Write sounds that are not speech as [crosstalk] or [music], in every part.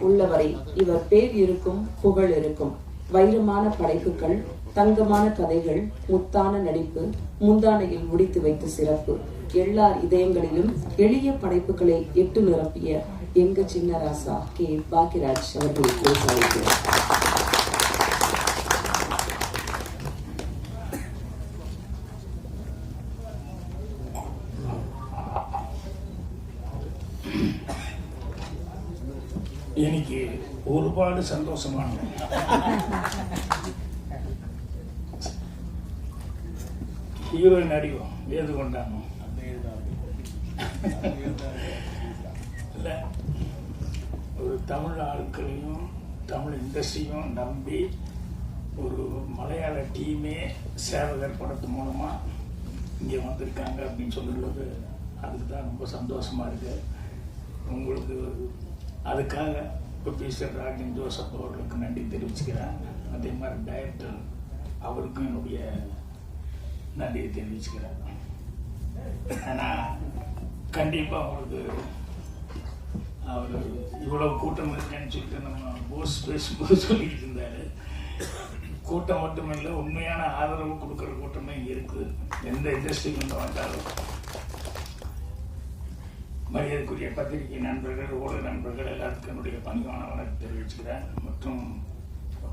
உள்ளவரை இவர் பேர் இருக்கும் புகழ் இருக்கும். வைரமான படைப்புகள் தங்கமான கதைகள் முத்தான நடிப்பு முந்தானையில் முடித்து வைத்த சிறப்பு. எல்லார் இதயங்களிலும் எளிய படைப்புகளை எட்டு நிரப்பிய எங்க சின்ன ராசா கே. பாக்கியராஜ் அவர்களை എനിക്ക് ഒരുപാട് സന്തോഷമാണ് ഹീറോയിൻ അടിയോ ഏതുകൊണ്ടാണ് இல்ல ஒரு தமிழ் ஆட்களையும் தமிழ் இண்டஸ்ட்ரியும் நம்பி ஒரு மலையாள டீமே சேவகர் படத்து மூலமாக இங்கே வந்திருக்காங்க அப்படின்னு சொல்லும்போது அதுக்கு தான் ரொம்ப சந்தோஷமாக இருக்குது உங்களுக்கு அதுக்காக ப்ரொஃபஸர் ராஜன் ஜோசப் அவர்களுக்கு நன்றி தெரிவிச்சுக்கிறேன் அதே மாதிரி டைரக்டர் அவருக்கும் என்னுடைய நன்றியை தெரிவிச்சுக்கிறேன் ஆனால் கண்டிப்பாக உங்களுக்கு அவர் இவ்வளவு கூட்டம் இருக்கேன்னு சொல்லிட்டு நம்ம போஸ் பேசும்போது சொல்லிட்டு இருந்தாரு. கூட்டம் மட்டுமில்லை உண்மையான ஆதரவு கொடுக்குற கூட்டமே இருக்குது. எந்த இண்டஸ்ட்ரிக்கு வந்து வந்தாலும். மரியாதைக்குரிய பத்திரிகை நண்பர்கள் ஊடக நண்பர்கள் எல்லாத்துக்கும் என்னுடைய பணிவான வணக்கம் தெரிவிச்சுக்கிறேன். மற்றும்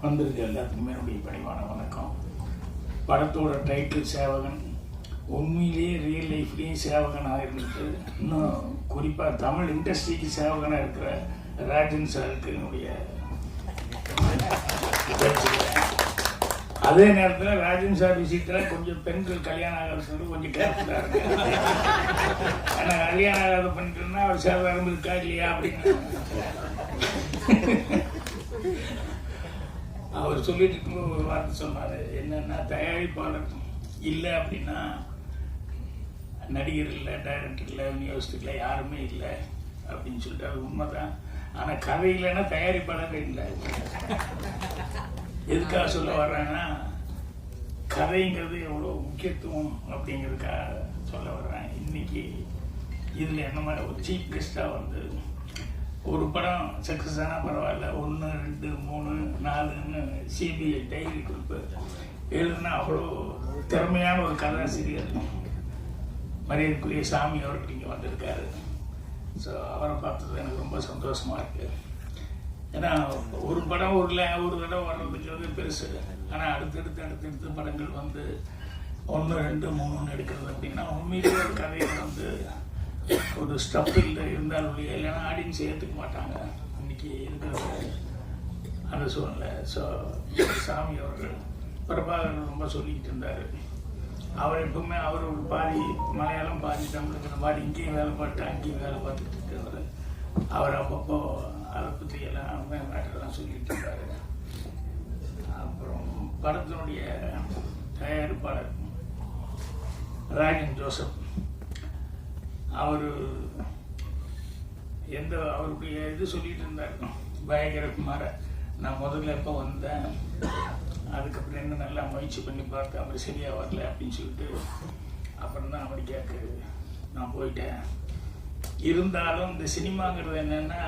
வந்திருக்க எல்லாத்துக்குமே என்னுடைய பணிவான வணக்கம். படத்தோட டைட்டில் சேவகன். உண்மையிலேயே ரியல் லைஃப்லேயும் சேவகனாக இருந்துட்டு இன்னும் குறிப்பாக தமிழ் இண்டஸ்ட்ரிக்கு சேவகனாக இருக்கிற ராஜன் சாருக்கு என்னுடைய அதே நேரத்தில் ராஜன் சார் விஷயத்தில் கொஞ்சம் பெண்கள் கல்யாணம் ஆகிறது கொஞ்சம் கேர்ஃபுல்லாக இருக்கு ஏன்னா கல்யாணம் ஆகாத பண்ணிட்டுன்னா அவர் சேவகம் இருக்கா இல்லையா அப்படின்னு. அவர் சொல்லிட்டு இருக்கும்போது ஒரு வார்த்தை சொன்னார். என்னென்னா தயாரிப்பாளர் இல்லை அப்படின்னா நடிகர் இல்லை டைரக்டர் இல்லை மியூசிக் இல்லை யாருமே இல்லை அப்படின்னு சொல்லிட்டு அது உண்மைதான். ஆனால் கதை இல்லைன்னா தயாரிப்பாளர் இல்லை. எதுக்காக சொல்ல வர்றேன்னா கதைங்கிறது எவ்வளோ முக்கியத்துவம் அப்படிங்கிறதுக்காக சொல்ல வர்றேன் இன்னைக்கு இதில் என்ன மாதிரி ஒரு சீஃப் கெஸ்ட்டாக வந்து ஒரு படம் சக்ஸஸ் ஆனால் பரவாயில்ல. ஒன்று ரெண்டு மூணு நாலுன்னு சிபிஐ டைரி குறிப்பு எழுதுனா அவ்வளோ திறமையான ஒரு கதாசிரியர் மரியாதைக்குரிய சாமி அவர்கள் இங்கே வந்திருக்காரு. ஸோ அவரை பார்த்தது எனக்கு ரொம்ப சந்தோஷமாக இருக்கு. ஏன்னா ஒரு படம் ஒரு ஒரு தடவை வர்றதுக்கு வந்து பெருசு. ஆனால் அடுத்தடுத்து அடுத்தடுத்து படங்கள் வந்து ஒன்று ரெண்டு மூணுன்னு எடுக்கிறது அப்படின்னா உண்மையிலேயே ஒரு கதையை வந்து ஒரு ஸ்டஃபில் இருந்தால் ஒழிய இல்லைன்னா ஆடியன்ஸ் ஏற்றுக்க மாட்டாங்க. இன்னைக்கு இருக்கிற அந்த சூழ்நிலை. ஸோ சாமி அவர்கள் பிரபாகரன் ரொம்ப சொல்லிக்கிட்டு இருந்தார். அவர் எப்பவுமே அவர் ஒரு பாதி மலையாளம் பாதி தமிழ் மாதிரி இங்கேயும் வேலை பார்த்து அங்கேயும் வேலை பார்த்துட்டு இருக்கிறவர். அவர் அப்பப்போ அதை பற்றி எல்லாம் மேட்டர்லாம் சொல்லிட்டு இருந்தார் அப்புறம் படத்தினுடைய தயாரிப்பாளர் ராஜன் ஜோசப். அவர் எந்த அவருடைய இது சொல்லிட்டு இருந்தார். பயங்கரகுமார நான் முதல்ல எப்போ வந்தேன் அதுக்கப்புறம் என்ன நல்லா முயற்சி பண்ணி பார்த்தேன் அவர் சரியாக வரல அப்படின்னு சொல்லிட்டு அப்புறம் தான் அமெரிக்காவுக்கு நான் போயிட்டேன். இருந்தாலும் இந்த சினிமாங்கிறது என்னன்னா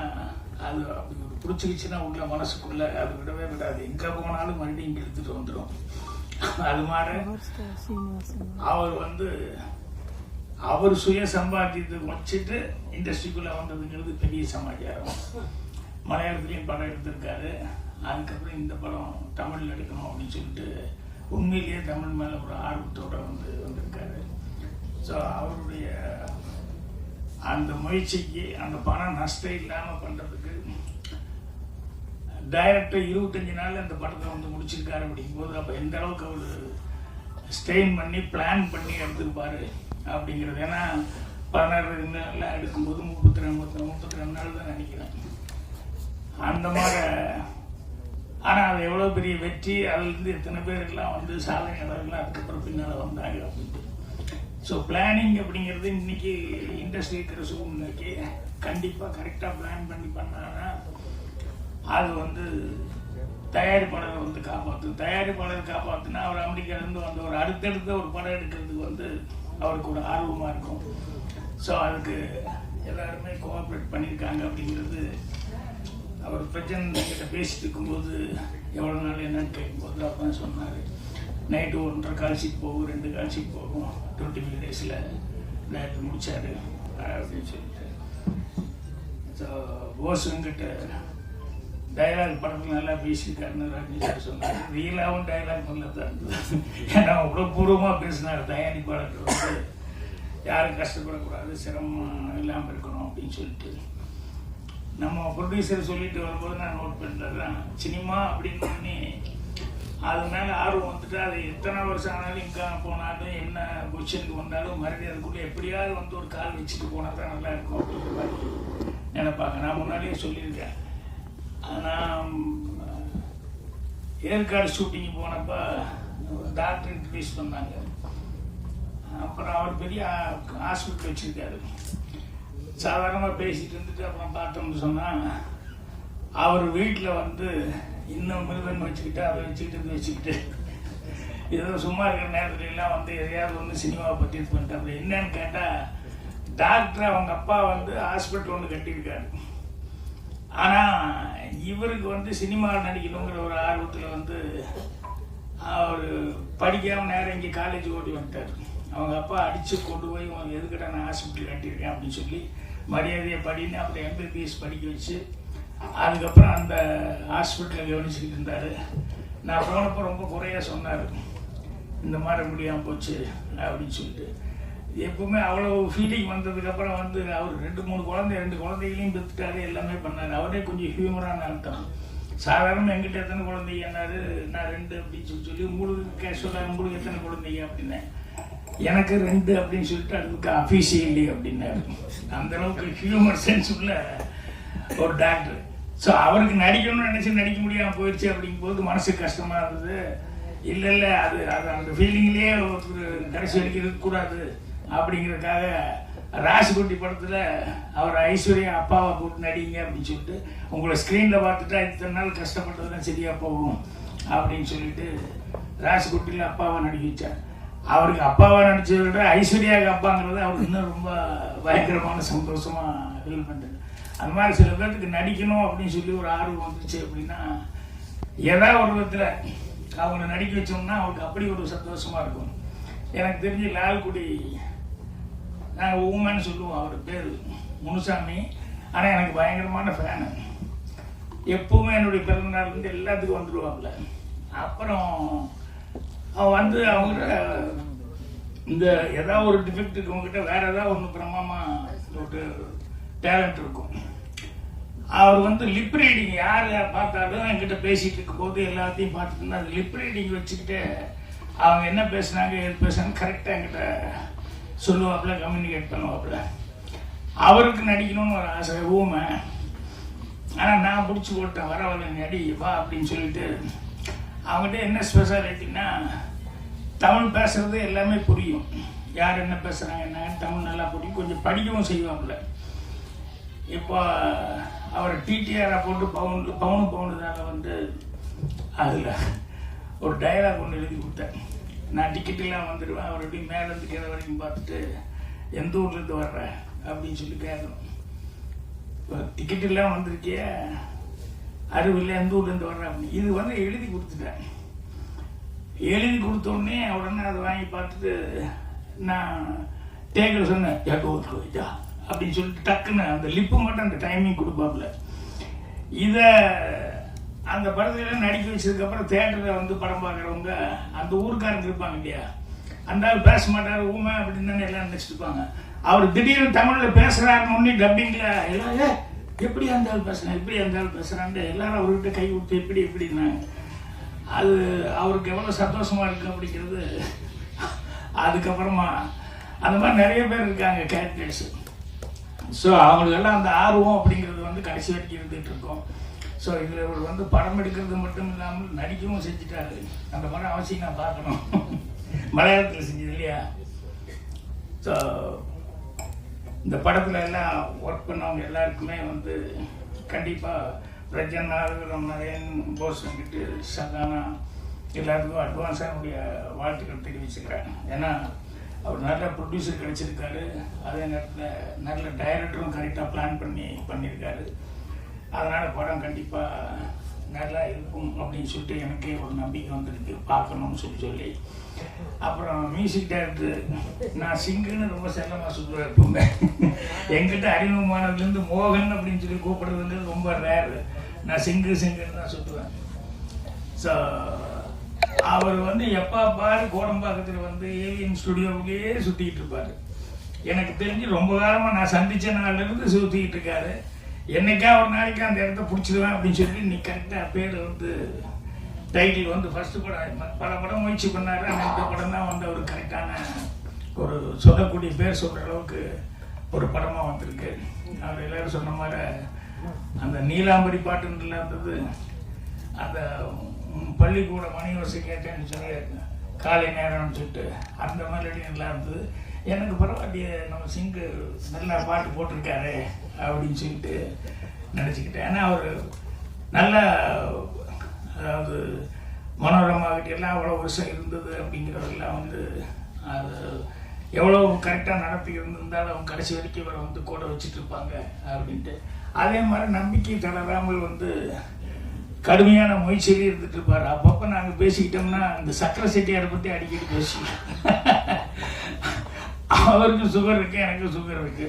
அது அப்படி ஒரு பிடிச்சிக்கிச்சுன்னா உள்ள மனசுக்குள்ள அது விடவே விடாது. எங்கே போனாலும் மறுபடியும் இங்கே எடுத்துட்டு வந்துடும் அது மாதிரி அவர் வந்து அவர் சுய சம்பாத்தியத்தை வச்சுட்டு இண்டஸ்ட்ரிக்குள்ள வந்ததுங்கிறது பெரிய சமாச்சாரம். மலையாளத்துலேயும் படம் எடுத்திருக்காரு. அதுக்கப்புறம் இந்த படம் தமிழில் எடுக்கணும் அப்படின்னு சொல்லிட்டு உண்மையிலேயே தமிழ் மேலே ஒரு ஆர்வத்தோட வந்து வந்திருக்காரு. ஸோ அவருடைய அந்த முயற்சிக்கு அந்த பணம் நஷ்டம் இல்லாமல் பண்ணுறதுக்கு டைரக்டர் இருபத்தஞ்சி நாள் அந்த படத்தை வந்து முடிச்சிருக்காரு அப்படிங்கும்போது அப்போ எந்த அளவுக்கு அவர் ஸ்டெயின் பண்ணி பிளான் பண்ணி எடுத்துருப்பார் அப்படிங்கிறது. ஏன்னா பதினாறு நாளில் எடுக்கும்போது முப்பத்தி ரெண்டு முப்பத்தி முப்பத்தி ரெண்டு நாள் தான் நினைக்கிறேன். அந்த மாதிரி ஆனால் அது எவ்வளோ பெரிய வெற்றி அதுலேருந்து எத்தனை பேருக்கெல்லாம் வந்து சாதனையாளர்கள்லாம் அதுக்கப்புறம் பின்னால் வந்தாங்க அப்படின்ட்டு. ஸோ பிளானிங் அப்படிங்கிறது இன்னைக்கு இண்டஸ்ட்ரி இருக்கிற சூழ்நிலைக்கு கண்டிப்பாக கரெக்டாக பிளான் பண்ணி பண்ணாங்கன்னா அது வந்து தயாரிப்பாளரை வந்து காப்பாற்றும் தயாரிப்பாளர் காப்பாற்றுனா அவர் அமெரிக்காலேருந்து வந்த ஒரு அடுத்தடுத்த ஒரு படம் எடுக்கிறதுக்கு வந்து அவருக்கு ஒரு ஆர்வமாக இருக்கும். ஸோ அதுக்கு எல்லாருமே கோஆப்ரேட் பண்ணியிருக்காங்க அப்படிங்கிறது அவர் பிரச்சனை கிட்ட பேசிட்டு இருக்கும்போது எவ்வளோ நாள் என்னன்னு கேட்கும்போது அவர் தான் சொன்னார். நைட்டு ஒன்றரை கால் போகும் ரெண்டு கால் போகும். டுவெண்ட்டி ஃபைவ் டேஸில் டேரக்டர் முடிச்சாரு அப்படின்னு சொல்லிட்டு ஸோ போஸ் வெங்கட்ட டயலாக் படத்தில் நல்லா பேசியிருக்காருன்னு ரஜினி சார் சொன்னார். ரியலாகவும் டயலாக் நல்லா தான் இருந்தது ஏன்னா அவ்வளோ பூர்வமாக பேசினார் தயாரிப்பாளர் வந்து. யாரும் கஷ்டப்படக்கூடாது சிரமம் இல்லாமல் இருக்கணும் அப்படின்னு சொல்லிட்டு. நம்ம ப்ரொடியூசர் சொல்லிட்டு வரும்போது நான் நோட் பண்ணுறது தான் சினிமா அப்படின்னு அது மேலே ஆர்வம் வந்துட்டு அது எத்தனை வருஷம் ஆனாலும் இங்கே போனாலும் என்ன பொசிஷனுக்கு வந்தாலும் மறுபடியும் அதுக்குள்ளே எப்படியாவது வந்து ஒரு கால் வச்சுட்டு போனால் தான் நல்லா இருக்கும் அப்படிங்கிற மாதிரி நினைப்பாங்க. நான் முன்னாடியே சொல்லியிருக்கேன். நான் ஏற்காடு ஷூட்டிங் போனப்போ டாக்டர் இன்ட்ரடியூஸ் பண்ணாங்க. அப்புறம் அவர் பெரிய ஹாஸ்பிட்டல் வச்சுருக்காரு. சாதாரணமாக பேசிகிட்டு இருந்துட்டு அப்புறம் பார்த்தோம்னு சொன்னால் அவர் வீட்டில் வந்து இன்னும் மிருகன் வச்சுக்கிட்டு அதை வச்சுக்கிட்டு இதை வச்சுக்கிட்டு. ஏதோ சும்மா இருக்கிற நேரத்துல எல்லாம் வந்து எதையாவது வந்து சினிமாவை பற்றி இது பண்ணிட்டு அப்படி. என்னன்னு கேட்டால் டாக்டர் அவங்க அப்பா வந்து ஹாஸ்பிட்டல் ஒன்று கட்டியிருக்காரு. ஆனால் இவருக்கு வந்து சினிமாவில் நடிக்கணுங்கிற ஒரு ஆர்வத்தில் வந்து அவர் படிக்காமல் நேரம் இங்கே காலேஜ் ஓடி வந்துட்டார். அவங்க அப்பா அடித்து கொண்டு போய் எதுக்கிட்ட நான் ஹாஸ்பிட்டல் கட்டியிருக்கேன்? அப்படின்னு சொல்லி மரியாதையை படின்னு அப்புறம் எம்பிபிஎஸ் படிக்க வச்சு அதுக்கப்புறம் அந்த ஹாஸ்பிட்டலில் கவனிச்சுக்கிட்டு இருந்தார் நான் போனப்போ ரொம்ப குறையாக சொன்னார். இந்த மாதிரி முடியாமல் போச்சு அப்படின்னு சொல்லிட்டு. எப்பவுமே அவ்வளோ ஃபீலிங் வந்ததுக்கப்புறம் வந்து அவர் ரெண்டு மூணு குழந்தை ரெண்டு குழந்தைகளையும் பெற்றுட்டாரு எல்லாமே பண்ணார். அவரே கொஞ்சம் ஹியூமரான அர்த்தம் சாதாரண எங்கிட்ட எத்தனை குழந்தைங்க என்னாரு? நான் ரெண்டு அப்படின்னு சொல்லி சொல்லி உங்களுக்கு கேஷுவலாக உங்களுக்கு எத்தனை குழந்தைங்க அப்படின்னேன் எனக்கு ரெண்டு அப்படின்னு சொல்லிட்டு அதுக்கு அஃபீஷியலி அப்படின்னாரு. அந்த அளவுக்கு ஹியூமர் சென்ஸ் உள்ள ஒரு டாக்டர் ஸோ அவருக்கு நடிக்கணும்னு நினச்சி நடிக்க முடியாமல் போயிடுச்சு அப்படிங்கும்போது மனசு கஷ்டமாக இருந்தது. இல்லை இல்லை அது அது அந்த ஃபீலிங்லேயே ஒருத்தர் கடைசி வரைக்கும் இருக்கக்கூடாது அப்படிங்கிறதுக்காக ராசிக்குட்டி படத்தில் அவர் ஐஸ்வர்யா அப்பாவை போட்டு நடிங்க அப்படின்னு சொல்லிட்டு உங்களை ஸ்க்ரீனில் பார்த்துட்டா இத்தனை நாள் கஷ்டப்பட்டதுலாம் சரியாக போகும் அப்படின்னு சொல்லிட்டு ராசிக்குட்டியில் அப்பாவை நடிக்க வச்சார். அவருக்கு அப்பாவை நடிச்சதை விட ஐஸ்வர்யாவுக்கு அப்பாங்கிறது அவருக்கு இன்னும் ரொம்ப பயங்கரமான சந்தோஷமாக ஃபீல் பண்ணுறது அந்த மாதிரி சில பேர்த்துக்கு நடிக்கணும் அப்படின்னு சொல்லி ஒரு ஆர்வம் வந்துச்சு அப்படின்னா ஏதாவது ஒரு விதத்தில் அவங்கள நடிக்க வச்சோம்னா அவருக்கு அப்படி ஒரு சந்தோஷமாக இருக்கும். எனக்கு தெரிஞ்சு லால்குடி நாங்கள் ஊமன்னு சொல்லுவோம் அவர் பேர் முனுசாமி. ஆனால் எனக்கு பயங்கரமான ஃபேனு எப்பவுமே என்னுடைய பிறந்தநாள்லேருந்து எல்லாத்துக்கும் வந்துடுவாப்புல அப்புறம் அவன் வந்து அவங்ககிட்ட இந்த ஏதாவது ஒரு டிஃபெக்ட் இருக்கவங்ககிட்ட வேற ஏதாவது ஒன்று பிரமாமா ஒரு டேலண்ட் இருக்கும். அவர் வந்து லிப் ரீடிங் யார் பார்த்தாலும் என்கிட்ட பேசிட்டு இருக்கும்போது எல்லாத்தையும் பார்த்துட்டு அது லிப் ரீடிங் வச்சுக்கிட்டு அவங்க என்ன பேசுனாங்க எது பேசுனாங்க கரெக்டாக என்கிட்ட சொல்லுவாப்புல கம்யூனிகேட் பண்ணுவாப்புல. அவருக்கு நடிக்கணும்னு ஒரு ஆசை ஊமை. ஆனால் நான் பிடிச்சி போட்டேன் வர வர நடி வா அப்படின்னு சொல்லிட்டு அவங்ககிட்ட என்ன ஸ்பெஷாலிட்டின்னா தமிழ் பேசுறது எல்லாமே புரியும். யார் என்ன பேசுகிறாங்க என்ன தமிழ் நல்லா புரியும். கொஞ்சம் படிக்கவும் செய்வாப்புல. இப்போ அவர் டிடிஆரை போட்டு பவுன் பவுனு பவுனுதால வந்து அதில் ஒரு டைலாக் ஒன்று எழுதி கொடுத்தேன். நான் டிக்கெட்டெல்லாம் வந்துடுவேன். அவர் எப்படி மேலேருந்து கீழே வரைக்கும் பார்த்துட்டு எந்த ஊர்லேருந்து வர்ற? அப்படின்னு சொல்லி கேட்கணும். இப்போ டிக்கெட்டெல்லாம் வந்திருக்கிய அறிவில் எந்த ஊர்லேருந்து வர்ற? அப்படின்னு. இது வந்து எழுதி கொடுத்துட்டேன். எழுதி கொடுத்தோடனே உடனே அதை வாங்கி பார்த்துட்டு நான் டேக்கில் சொன்னேன். ஏக்கோ கோயிட்டா அப்படின்னு சொல்லிட்டு டக்குன்னு அந்த லிப்பு மட்டும் அந்த டைமிங் கொடுப்பாப்புல. இதை அந்த படத்துல நடிக்க வச்சதுக்கப்புறம் தேட்டரில் வந்து படம் பார்க்குறவங்க அந்த ஊருக்காரங்க இருப்பாங்க இல்லையா? அந்த ஆள் பேச மாட்டார் ஊமை அப்படின்னு தானே எல்லாம் நினச்சிட்டு இருப்பாங்க அவர் திடீர்னு தமிழில் பேசுகிறாருன்னு டப்பிங்கில் எல்லாம் எப்படி அந்த ஆள் பேசுகிறேன் எப்படி அந்த ஆள் பேசுகிறான்ட்டு எல்லாரும் அவர்கிட்ட கை விட்டு எப்படி எப்படின்னாங்க. அது அவருக்கு எவ்வளோ சந்தோஷமாக இருக்கு அப்படிங்கிறது அதுக்கப்புறமா அந்த மாதிரி நிறைய பேர் இருக்காங்க கேரக்டர்ஸ் ஸோ அவங்களுக்கெல்லாம் அந்த ஆர்வம் அப்படிங்கிறது வந்து கடைசி வரைக்கும் இருந்துகிட்டு இருக்கும். ஸோ இதில் இவர் வந்து படம் எடுக்கிறது மட்டும் இல்லாமல் நடிக்கவும் செஞ்சுட்டாரு. அந்த படம் அவசியம் நான் பார்க்கணும். [laughs] மலையாளத்தில் செஞ்சது இல்லையா? ஸோ இந்த படத்தில் எல்லாம் ஒர்க் பண்ணவங்க எல்லாருக்குமே வந்து கண்டிப்பாக பிரஜன் ஆறுதலம் நரேன் போஸ் வந்துட்டு சகானா எல்லாத்துக்கும் அட்வான்ஸாக என்னுடைய வாழ்த்துக்கள் தெரிவிச்சுக்கிறேன். ஏன்னா அவர் நல்ல ப்ரொடியூசர் கிடைச்சிருக்காரு. அதே நேரத்தில் நல்ல டைரக்டரும் கரெக்டாக பிளான் பண்ணி பண்ணியிருக்காரு. அதனால் படம் கண்டிப்பாக நல்லா இருக்கும் அப்படின்னு சொல்லிட்டு எனக்கே ஒரு நம்பிக்கை வந்திருக்கு. பார்க்கணும்னு சொல்லி சொல்லி. அப்புறம் மியூசிக் டைரக்டர் நான் சிங்குன்னு ரொம்ப செல்லமாக சொல்லுவேன் எப்பவுமே. எங்கிட்ட அறிமுகமானதுலேருந்து மோகன் அப்படின்னு சொல்லி கூப்பிடுறதுங்கிறது ரொம்ப ரேரு நான் சிங்கு சிங்குன்னு தான் சொல்லுவேன். ஸோ அவர் வந்து எப்போ பாரு கோடம்பாக்கத்தில் வந்து ஏவிஎம் ஸ்டுடியோவுலேயே சுற்றிக்கிட்டு இருப்பார். எனக்கு தெரிஞ்சு ரொம்ப காலமாக நான் சந்தித்த நாள்லேருந்து சுற்றிக்கிட்டு இருக்காரு. என்னைக்கா ஒரு நாளைக்கு அந்த இடத்த பிடிச்சிடுவேன் அப்படின்னு சொல்லி நீ கரெக்டாக பேர் வந்து டைட்டில் வந்து ஃபஸ்ட்டு படம் பல படம் முயற்சி பண்ணார். ஆனால் இந்த படம் தான் வந்து ஒரு கரெக்டான ஒரு சொல்லக்கூடிய பேர் சொல்கிற அளவுக்கு ஒரு படமாக வந்திருக்கு. அவர் எல்லோரும் சொன்ன மாதிரி அந்த நீலாம்பரி பாட்டுன்றது அந்த பள்ளிக்கூட மணி வசதி கேட்டேன்னு சொல்லி காலை நேரம்னு சொல்லிட்டு அந்த மாதிரி நல்லா இருந்தது. எனக்கு பரவாயில்லையே நம்ம சிங்கு நல்லா பாட்டு போட்டிருக்காரு அப்படின்னு சொல்லிட்டு நினச்சிக்கிட்டேன். ஏன்னா அவர் நல்ல அதாவது மனோரமாகிட்ட எல்லாம் அவ்வளோ வருஷம் இருந்தது அப்படிங்கிறதெல்லாம் வந்து அது எவ்வளோ கரெக்டாக நடத்தி இருந்திருந்தாலும் அவங்க கடைசி வரைக்கும் இவரை வந்து கூட வச்சுட்டு இருப்பாங்க அப்படின்ட்டு. அதே மாதிரி நம்பிக்கை தளராமல் வந்து கடுமையான முயற்சியிலே இருந்துட்டு இருப்பார். அப்பப்போ நாங்கள் பேசிக்கிட்டோம்னா இந்த சக்கரை செட்டியாரை பற்றி அடிக்கடி பேசி. அவருக்கு சுகர் இருக்கு எனக்கு சுகர் இருக்கு.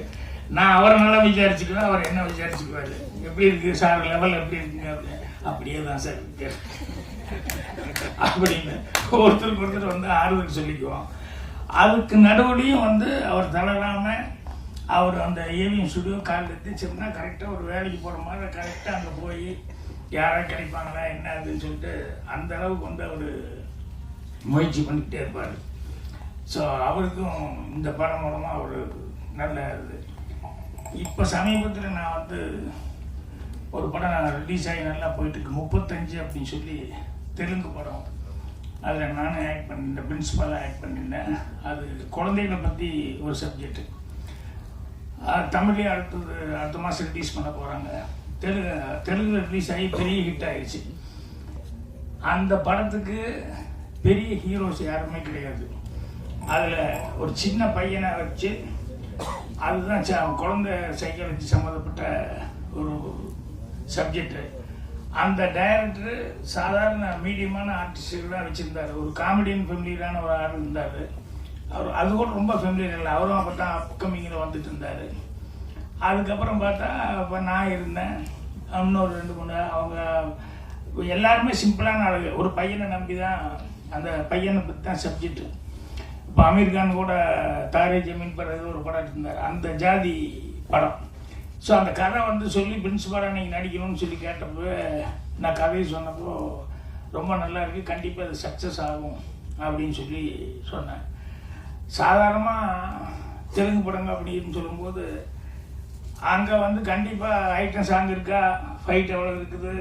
நான் அவரை நல்லா விசாரிச்சுக்குவேன் அவர் என்ன விசாரிச்சுக்குவாரு. எப்படி இருக்கு சார்? லெவல் எப்படி இருக்குங்க? அப்படின்னு. அப்படியே தான் சார். இருக்கு அப்படின்னு ஒருத்தருக்கு ஒருத்தர் வந்து ஆறுதல் சொல்லிக்குவோம். அதுக்கு நடுவுலையும் வந்து அவர் தளராமல் அவர் அந்த ஏவிஎம் ஸ்டுடியோ கால் சின்ன கரெக்டாக ஒரு வேலைக்கு போகிற மாதிரி கரெக்டாக அங்கே போய் யாராவது கிடைப்பாங்களா என்ன அதுன்னு சொல்லிட்டு அந்த அளவுக்கு வந்து அவர் முயற்சி பண்ணிக்கிட்டே இருப்பார். ஸோ அவருக்கும் இந்த படம் மூலமாக அவர் நல்ல இது. இப்போ சமீபத்தில் நான் வந்து ஒரு படம் ரிலீஸ் ஆகி நல்லா போயிட்டுருக்கு. முப்பத்தஞ்சு அப்படின்னு சொல்லி தெலுங்கு படம். அதில் நானும் ஆக்ட் பண்ணியிருந்தேன் பிரின்ஸிபலாக ஆக்ட் பண்ணியிருந்தேன். அது குழந்தைகளை பற்றி ஒரு சப்ஜெக்ட் தமிழே அடுத்தது அடுத்த மாதம் ரிலீஸ் பண்ண போகிறாங்க தெலுங்கு தெலுங்கு ரிலீஸ் ஆகி பெரிய ஹிட் ஆயிடுச்சு. அந்த படத்துக்கு பெரிய ஹீரோஸ் யாருமே கிடையாது. அதில் ஒரு சின்ன பையனை வச்சு அதுதான் ச- குழந்தை சைக்காலஜி சம்மந்தப்பட்ட ஒரு சப்ஜெக்டு அந்த டைரக்டர் சாதாரண மீடியமான ஆர்டிஸ்டுகளாக வச்சுருந்தார். ஒரு காமெடியன் ஃபெமிலியரான ஒரு ஆள் இருந்தார். அவர் அது கூட ரொம்ப ஃபெமிலியர் இல்லை. அவரும் அப்போ தான் அப்கமிங்கில் வந்துட்டு இருந்தார். அதுக்கப்புறம் பார்த்தா இப்போ நான் இருந்தேன். இன்னொரு ரெண்டு மூணு அவங்க எல்லாருமே சிம்பிளான ஆளுங்க. ஒரு பையனை நம்பி தான் அந்த பையனை பற்றி தான் சப்ஜெக்ட் இப்போ அமீர் கான் கூட தாரே ஜமீன் பர் ஏதோ ஒரு படம் இருந்தார் அந்த ஜாதி படம். ஸோ அந்த கதை வந்து சொல்லி பிரின்சிபலாக நீங்கள் நடிக்கணும்னு சொல்லி கேட்டப்போ நான் கதையை சொன்னப்போ ரொம்ப நல்லா இருக்குது கண்டிப்பாக அது சக்ஸஸ் ஆகும் அப்படின்னு சொல்லி சொன்னேன். சாதாரணமாக தெலுங்கு படங்கள் அப்படின்னு சொல்லும்போது அங்கே வந்து கண்டிப்பாக ஐட்டம் சாங் இருக்கா? ஃபைட் எவ்வளோ இருக்குது?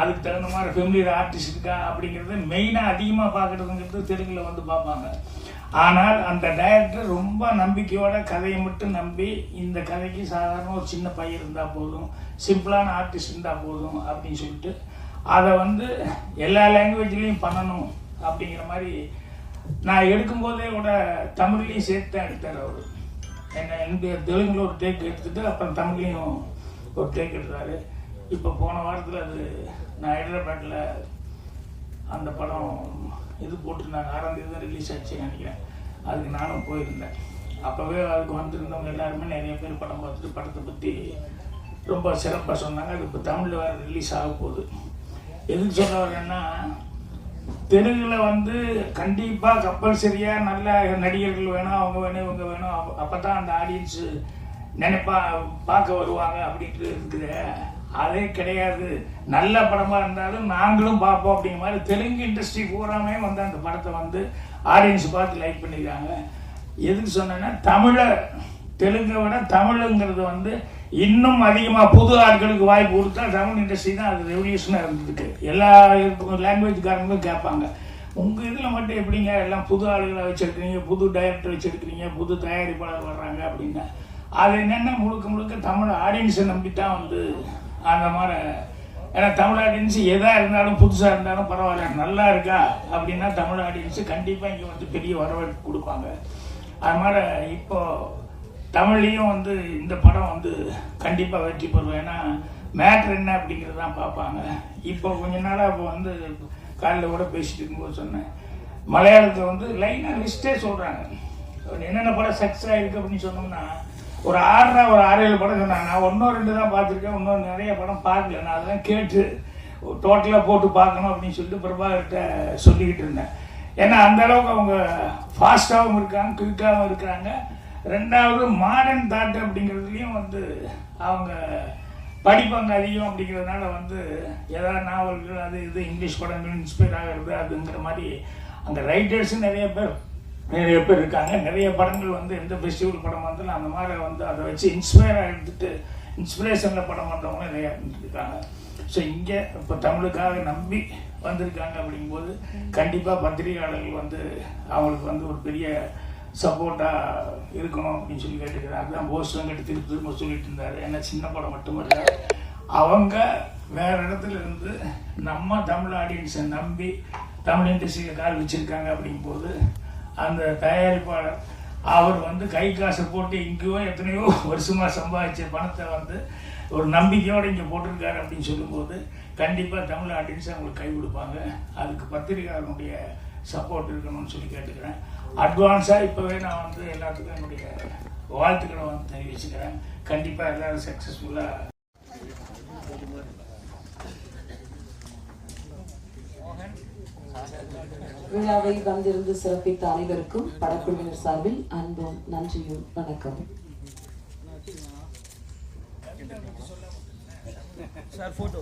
அதுக்கு தகுந்த மாதிரி ஃபெமிலியர் ஆர்டிஸ்ட் இருக்கா? அப்படிங்கிறது மெயினாக அதிகமாக பார்க்குறதுங்கிறது தெலுங்கில் வந்து பார்ப்பாங்க. ஆனால் அந்த டைரக்டர் ரொம்ப நம்பிக்கையோட கதையை மட்டும் நம்பி இந்த கதைக்கு சாதாரண ஒரு சின்ன பையன் இருந்தால் போதும் சிம்பிளான ஆர்டிஸ்ட் இருந்தால் போதும் அப்படின்னு சொல்லிட்டு அதை வந்து எல்லா லாங்குவேஜ்லேயும் பண்ணணும் அப்படிங்கிற மாதிரி நான் எடுக்கும்போதே கூட தமிழ்லேயும் சேர்த்து தான் எடுத்தார் அவர். என்ன எங்கள் தெலுங்கில் ஒரு டேக் எடுத்துட்டு அப்புறம் தமிழ்லையும் ஒரு டேக் எடுத்தாரு இப்போ போன வாரத்தில் அது நான் ஹைதராபாத்தில் அந்த படம் இது போட்டிருந்தாங்க. ஆறாம் தேதி தான் ரிலீஸ் ஆச்சு நினைக்கிறேன். அதுக்கு நானும் போயிருந்தேன். அப்போவே அதுக்கு வந்திருந்தவங்க எல்லாருமே நிறைய பேர் படம் பார்த்துட்டு படத்தை பற்றி ரொம்ப சிறப்பாக சொன்னாங்க. அது இப்போ தமிழில் வேறு ரிலீஸ் ஆக போகுது. எதுக்கு சொல்ல வரேன்னா தெலுங்குல வந்து கண்டிப்பாக கம்பல்சரியாக நல்ல நடிகர்கள் வேணும் அவங்க வேணும் இவங்க வேணும். அப்போ தான் அந்த ஆடியன்ஸு நினைப்பா பார்க்க வருவாங்க அப்படின்ட்டு இருக்குது. அதே கிடையாது. நல்ல படமாக இருந்தாலும் நாங்களும் பார்ப்போம் அப்படிங்கிற மாதிரி தெலுங்கு இண்டஸ்ட்ரி பூராமே வந்து அந்த படத்தை வந்து ஆடியன்ஸ் பார்த்து லைக் பண்ணியிருக்காங்க எதுக்கு சொன்னேன்னா தமிழை தெலுங்கை விட தமிழுங்கிறது வந்து இன்னும் அதிகமாக புது ஆட்களுக்கு வாய்ப்பு கொடுத்தா தமிழ் இண்டஸ்ட்ரி தான் அது ரெவல்யூஷனாக இருந்ததுக்கு எல்லா லாங்குவேஜ்காரங்களும் கேட்பாங்க. உங்கள் இதில் மட்டும் எப்படிங்க எல்லாம் புது ஆளுகளை வச்சுருக்கிறீங்க புது டைரக்டர் வச்சுருக்கிறீங்க புது தயாரிப்பாளர் வர்றாங்க அப்படின்னா அது என்னென்ன முழுக்க முழுக்க தமிழ் ஆடியன்ஸை நம்பி தான் வந்து அந்த மாதிரி ஏன்னா தமிழ் ஆடியன்ஸ் எதாக இருந்தாலும் புதுசாக இருந்தாலும் பரவாயில்ல நல்லா இருக்கா அப்படின்னா தமிழ் ஆடியன்ஸு கண்டிப்பாக இங்கே வந்து பெரிய வரவேற்பு கொடுப்பாங்க. அது மாதிரி இப்போ தமிழ்லேயும் வந்து இந்த படம் வந்து கண்டிப்பாக வெற்றி பெறும். ஏன்னா மேட்ரு என்ன அப்படிங்கிறது தான் பார்ப்பாங்க. இப்போ கொஞ்ச நாளாக இப்போ வந்து காலையில் கூட பேசிட்டு இருக்கும்போது சொன்னேன். மலையாளத்தில் வந்து லைனாக லிஸ்ட்டே சொல்கிறாங்க என்னென்ன படம் சக்ஸஸ் ஆகிருக்கு அப்படின்னு சொன்னோம்னா ஒரு ஆறுனா ஒரு ஆறு ஏழு படம் சொன்னாங்க. நான் ஒன்றும் ரெண்டு தான் பார்த்துருக்கேன். இன்னும் நிறைய படம் பார்க்கல. நான் அதெல்லாம் கேட்டு டோட்டலாக போட்டு பார்க்கணும் அப்படின்னு சொல்லிட்டு பிரபாகர்கிட்ட சொல்லிக்கிட்டு இருந்தேன். ஏன்னா அந்த அளவுக்கு அவங்க ஃபாஸ்ட்டாகவும் இருக்காங்க குயிக்காகவும் இருக்கிறாங்க ரெண்டாவது மாடர்ன் தாட் அப்படிங்கிறதுலையும் வந்து அவங்க படிப்பாங்க அதிகம் அப்படிங்கிறதுனால வந்து ஏதாவது நாவல்கள் அது இது இங்கிலீஷ் படங்கள் இன்ஸ்பயர் ஆகிறது அதுங்கிற மாதிரி அந்த ரைட்டர்ஸும் நிறைய பேர் நிறைய பேர் இருக்காங்க. நிறைய படங்கள் வந்து எந்த ஃபெஸ்டிவல் படம் வந்தாலும் அந்த மாதிரி வந்து அதை வச்சு இன்ஸ்பயர் எடுத்துட்டு இன்ஸ்பிரேஷனில் படம் பண்ணுறவங்களும் நிறைய இருக்காங்க. ஸோ இங்கே இப்போ தமிழுக்காக நம்பி வந்திருக்காங்க அப்படிங்கும்போது கண்டிப்பாக பத்திரிகையாளர்கள் வந்து அவங்களுக்கு வந்து ஒரு பெரிய சப்போர்ட்டாக இருக்கணும் அப்படின்னு சொல்லி கேட்டுக்கிறார். அதுதான் போஸ்லாம் கேட்டு திருப்பி திரும்ப சொல்லிட்டு இருந்தார். ஏன்னா சின்ன படம் மட்டுமல்ல அவங்க வேறு இடத்துல இருந்து நம்ம தமிழ் ஆடியன்ஸை நம்பி தமிழ் இண்டஸ்ட்ரியில் கால் வச்சிருக்காங்க அப்படிங்கும்போது அந்த தயாரிப்பாளர் அவர் வந்து கை காசை போட்டு எங்கேயோ எத்தனையோ வருஷமாக சம்பாதிச்ச பணத்தை வந்து ஒரு நம்பிக்கையோடு இங்கே போட்டிருக்காரு அப்படின்னு சொல்லும்போது கண்டிப்பாக தமிழ் ஆடியன்ஸ் அவங்களுக்கு கை கொடுப்பாங்க. அதுக்கு பத்திரிகையாளனுடைய சப்போர்ட் இருக்கணும்னு சொல்லி கேட்டுக்கிறேன். அட்வான்ஸாக இப்போவே நான் வந்து எல்லாத்துக்கும் என்னுடைய வாழ்த்துக்களை வந்து தெரிவிச்சுக்கிறேன். கண்டிப்பாக எல்லாரும் சக்ஸஸ்ஃபுல்லாக விழாவை வந்திருந்து சிறப்பித்த அனைவருக்கும் படக்குழுவினர் சார்பில் அன்பும் நன்றியும் வணக்கம். சார் போட்டோ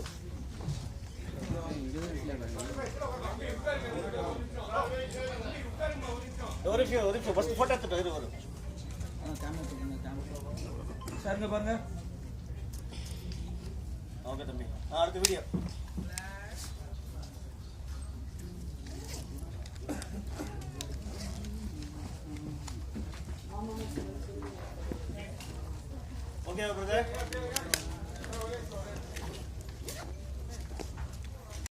ஒரு நிமிஷம் ஒரு நிமிஷம். ஃபர்ஸ்ட் போட்டோ எடுத்துட்டு வரும். சார் இங்க பாருங்க. ஓகே தம்பி. அடுத்த வீடியோ